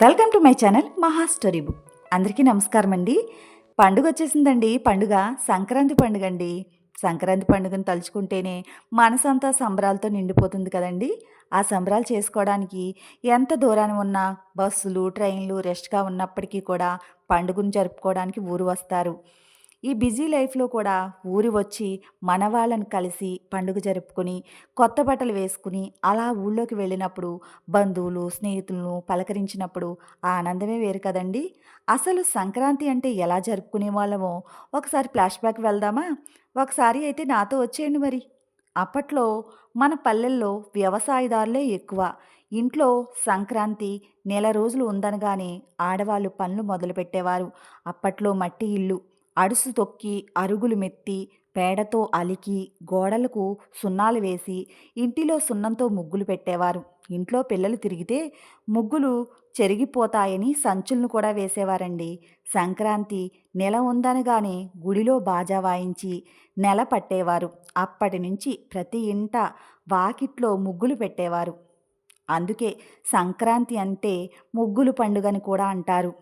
Welcome to my channel Maha story book. అందరికీ నమస్కారం అండి పండుగ వచ్చేసిందండి. పండుగ సంక్రాంతి పండుగ అండి సంక్రాంతి పండుగను తలుచుకుంటేనే మనసంతా సంబరాలతో నిండిపోతుంది కదండి. ఆ సంబరాలు చేసుకోవడానికి ఎంత దూరాన ఉన్నా బస్సులు ట్రైన్లు రెస్ట్గా ఉన్నప్పటికీ కూడా పండుగను జరుపుకోవడానికి ఊరు వస్తారు. ఈ బిజీ లైఫ్లో కూడా ఊరి వచ్చి మన వాళ్ళని కలిసి పండుగ జరుపుకొని కొత్త బట్టలు వేసుకుని అలా ఊళ్ళోకి వెళ్ళినప్పుడు బంధువులు స్నేహితులను పలకరించినప్పుడు ఆ ఆనందమే వేరు కదండి. అసలు సంక్రాంతి అంటే ఎలా జరుపుకునే వాళ్ళమో ఒకసారి ఫ్లాష్ బ్యాక్ వెళ్దామా? ఒకసారి అయితే నాతో వచ్చేయండి మరి. అప్పట్లో మన పల్లెల్లో వ్యవసాయదారులే ఎక్కువ. ఇంట్లో సంక్రాంతి నెల రోజులు ఉందనగానే ఆడవాళ్ళు పనులు మొదలుపెట్టేవారు. అప్పట్లో మట్టి ఇల్లు అడుసు తొక్కి అరుగులు మెత్తి పేడతో అలికి గోడలకు సున్నాలు వేసి ఇంటిలో సున్నంతో ముగ్గులు పెట్టేవారు. ఇంట్లో పిల్లలు తిరిగితే ముగ్గులు చెరిగిపోతాయని సంచులను కూడా వేసేవారండి. సంక్రాంతి నెల ఉందనగానే గుడిలో బాజా వాయించి నెల పట్టేవారు. అప్పటి నుంచి ప్రతి ఇంట వాకిట్లో ముగ్గులు పెట్టేవారు. అందుకే సంక్రాంతి అంటే ముగ్గులు పండుగని కూడా అంటారు.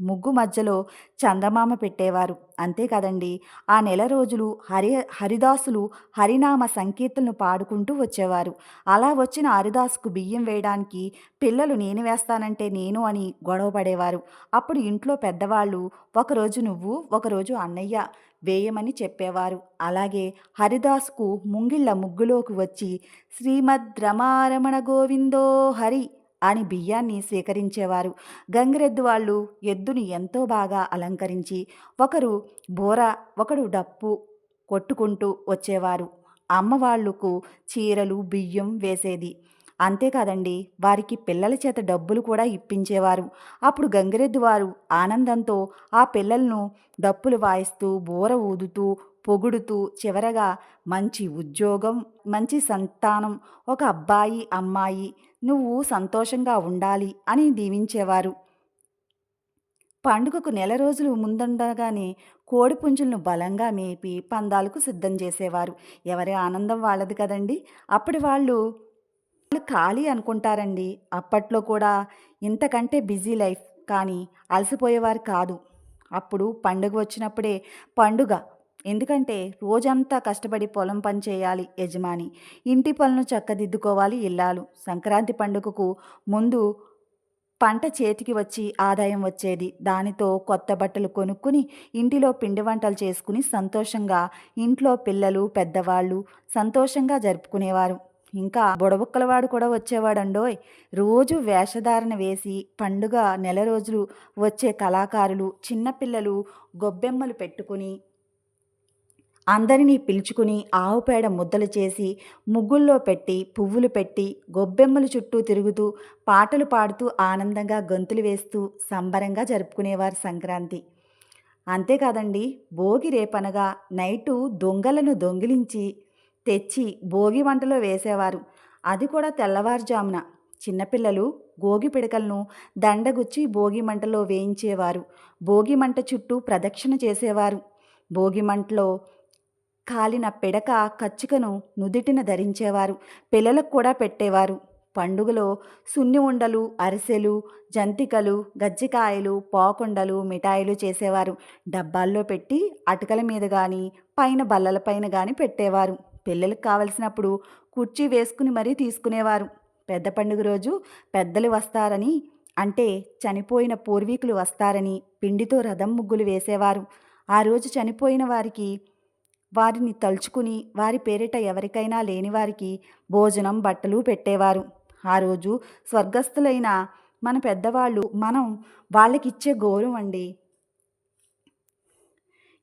ముగ్గు మధ్యలో చందమామ పెట్టేవారు. అంతే కదండి. ఆ నెల రోజులు హరి హరిదాసులు హరినామ సంకీర్తనలు పాడుకుంటూ వచ్చేవారు. అలా వచ్చిన హరిదాసుకు బియ్యం వేయడానికి పిల్లలు నేను వేస్తానంటే నేను అని గొడవ పడేవారు. అప్పుడు ఇంట్లో పెద్దవాళ్ళు ఒకరోజు నువ్వు ఒకరోజు అన్నయ్య వేయమని చెప్పేవారు. అలాగే హరిదాసుకు ముంగిళ్ళ ముగ్గులోకి వచ్చి శ్రీమద్ రమారమణ గోవిందో హరి అని బియ్యాన్ని స్వీకరించేవారు గంగిరెద్దు వాళ్ళు ఎద్దుని ఎంతో బాగా అలంకరించి ఒకరు బోర ఒకడు డప్పు కొట్టుకుంటూ వచ్చేవారు. అమ్మవాళ్ళకు చీరలు బియ్యం వేసేది. అంతేకాదండి వారికి పిల్లల చేత డబ్బులు కూడా ఇప్పించేవారు. అప్పుడు గంగిరెద్దు వారు ఆనందంతో ఆ పిల్లలను డప్పులు వాయిస్తూ బూర ఊదుతూ పొగుడుతూ చివరగా మంచి ఉద్యోగం మంచి సంతానం ఒక అబ్బాయి అమ్మాయి నువ్వు సంతోషంగా ఉండాలి అని దీవించేవారు. పండుగకు నెల రోజులు ముందుండగానే కోడి పుంజులను బలంగా మేపి పందాలకు సిద్ధం చేసేవారు. ఎవరి ఆనందం వాళ్ళది కదండి. అప్పటి వాళ్ళు ఖాళీ అనుకుంటారండి. అప్పట్లో కూడా ఇంతకంటే బిజీ లైఫ్ కానీ అలసిపోయేవారు కాదు. అప్పుడు పండుగ వచ్చినప్పుడే పండుగ. ఎందుకంటే రోజంతా కష్టపడి పొలం పని చేయాలి యజమాని. ఇంటి పనులు చక్కదిద్దుకోవాలి ఇల్లాలు. సంక్రాంతి పండుగకు ముందు పంట చేతికి వచ్చి ఆదాయం వచ్చేది. దానితో కొత్త బట్టలు కొనుక్కుని ఇంటిలో పిండి వంటలు చేసుకుని సంతోషంగా ఇంట్లో పిల్లలు పెద్దవాళ్ళు సంతోషంగా జరుపుకునేవారు. ఇంకా బుడబుక్కలవాడు కూడా వచ్చేవాడండోయ్. రోజు వేషధారణ వేసి పండుగ నెల రోజులు వచ్చే కళాకారులు చిన్నపిల్లలు గొబ్బెమ్మలు పెట్టుకుని అందరినీ పిలుచుకుని ఆవు పేడ ముద్దలు చేసి ముగ్గుల్లో పెట్టి పువ్వులు పెట్టి గొబ్బెమ్మలు చుట్టూ తిరుగుతూ పాటలు పాడుతూ ఆనందంగా గొంతులు వేస్తూ సంబరంగా జరుపుకునేవారు సంక్రాంతి. అంతేకాదండి భోగి రేపనగా నైటు దొంగలను దొంగిలించి తెచ్చి భోగి వంటలో వేసేవారు. అది కూడా తెల్లవారుజామున. చిన్నపిల్లలు గోగి పిడకలను దండగుచ్చి భోగి మంటలో వేయించేవారు. భోగి మంట చుట్టూ ప్రదక్షిణ చేసేవారు. భోగి మంటలో కాలిన పిడక కచ్చికను నుదిటిన ధరించేవారు. పిల్లలకు కూడా పెట్టేవారు. పండుగలో సున్ని ఉండలు అరిసెలు జంతికలు గజ్జికాయలు పోకుండలు మిఠాయిలు చేసేవారు. డబ్బాల్లో పెట్టి అటుకల మీద కానీ పైన బల్లలపైన కానీ పెట్టేవారు. పిల్లలకు కావలసినప్పుడు కుర్చీ వేసుకుని మరీ తీసుకునేవారు. పెద్ద పండుగ రోజు పెద్దలు వస్తారని అంటే చనిపోయిన పూర్వీకులు వస్తారని పిండితో రథం ముగ్గులు వేసేవారు. ఆ రోజు చనిపోయిన వారికి వారిని తలుచుకుని వారి పేరిట ఎవరికైనా లేని వారికి భోజనం బట్టలు పెట్టేవారు. ఆ రోజు స్వర్గస్థులైన మన పెద్దవాళ్ళు మనం వాళ్ళకిచ్చే గౌరవం అండి.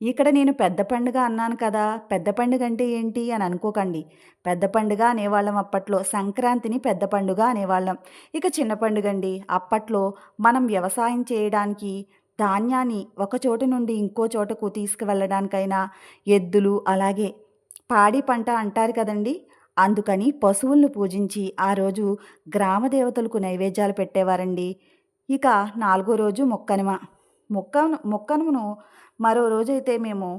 ఇక్కడ నేను పెద్ద పండుగ అన్నాను కదా పెద్ద పండుగ అంటే ఏంటి అని అనుకోకండి. పెద్ద పండుగ అనేవాళ్ళం అప్పట్లో. సంక్రాంతిని పెద్ద పండుగ అనేవాళ్ళం. ఇక చిన్న పండుగ అండి అప్పట్లో మనం వ్యవసాయం చేయడానికి ధాన్యాన్ని ఒక చోటు నుండి ఇంకో చోటకు తీసుకువెళ్ళడానికైనా ఎద్దులు అలాగే పాడి పంట అంటారు కదండి. అందుకని పశువులను పూజించి ఆ రోజు గ్రామ దేవతలకు నైవేద్యాలు పెట్టేవారండి. ఇక నాలుగో రోజు మొక్కనుమ. మొక్క మొక్కను మరో రోజైతే మేము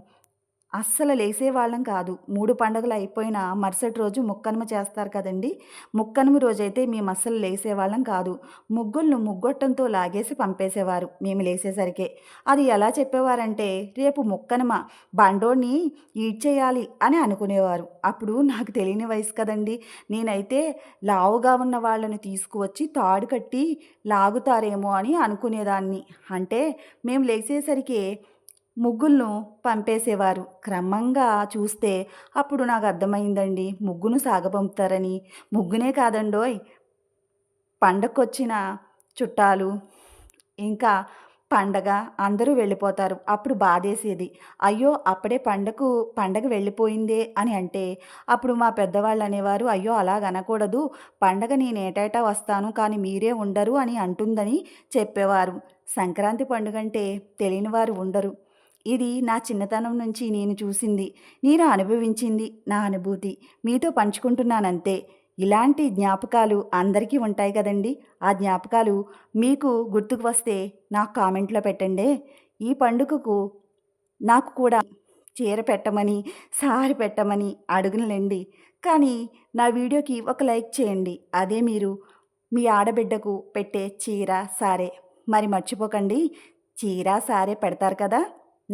అస్సలు లేసేవాళ్ళం కాదు. మూడు పండగలు అయిపోయిన మరుసటి రోజు ముక్కనుమ చేస్తారు కదండి. ముక్కనుమ రోజైతే మేము అస్సలు లేసేవాళ్ళం కాదు. ముగ్గులను ముగ్గొట్టంతో లాగేసి పంపేసేవారు మేము లేసేసరికే. అది ఎలా చెప్పేవారంటే రేపు ముక్కనుమ బండోడిని ఈడ్చేయాలి అని అనుకునేవారు. అప్పుడు నాకు తెలియని వయసు కదండి. నేనైతే లావుగా ఉన్న వాళ్ళని తీసుకువచ్చి తాడు కట్టి లాగుతారేమో అని అనుకునేదాన్ని. అంటే మేము లేచేసరికి ముగ్గులను పంపేసేవారు. క్రమంగా చూస్తే అప్పుడు నాకు అర్థమైందండి. ముగ్గును సాగపంపుతారని. ముగ్గునే కాదండోయ్! పండగకొచ్చిన చుట్టాలు. ఇంకా పండగ అందరూ వెళ్ళిపోతారు. అప్పుడు బాధేసేది. అయ్యో! అప్పుడే పండగకు పండగ వెళ్ళిపోయిందే అని అంటే అప్పుడు మా పెద్దవాళ్ళు అనేవారు అయ్యో! అలాగ అనకూడదు. పండగ నేను ఏటేటా వస్తాను కానీ మీరే ఉండరు అని అంటుందని చెప్పేవారు. సంక్రాంతి పండుగ అంటే తెలియని వారు ఉండరు. ఇది నా చిన్నతనం నుంచి నేను చూసింది నేను అనుభవించింది నా అనుభూతి. మీతో పంచుకుంటున్నానంతే. ఇలాంటి జ్ఞాపకాలు అందరికీ ఉంటాయి కదండి. ఆ జ్ఞాపకాలు మీకు గుర్తుకు వస్తే నాకు కామెంట్లో పెట్టండి. ఈ పండుగకు నాకు కూడా చీర పెట్టమని సారి పెట్టమని అడుగునులేండి. కానీ నా వీడియోకి ఒక లైక్ చేయండి. అదే మీరు మీ ఆడబిడ్డకు పెట్టే చీర సారే. మరి మర్చిపోకండి. చీర సారే పెడతారు కదా.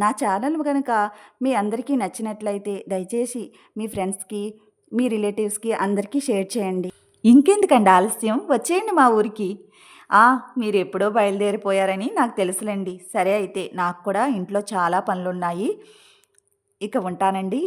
నా ఛానల్ కనుక మీ అందరికీ నచ్చినట్లయితే దయచేసి మీ ఫ్రెండ్స్కి మీ రిలేటివ్స్కి అందరికీ షేర్ చేయండి. ఇంకెందుకండి ఆలస్యం? వచ్చేయండి మా ఊరికి. మీరు ఎప్పుడో బయలుదేరిపోయారని నాకు తెలుసులేండి. సరే అయితే నాకు కూడా ఇంట్లో చాలా పనులున్నాయి. ఇక ఉంటానండి.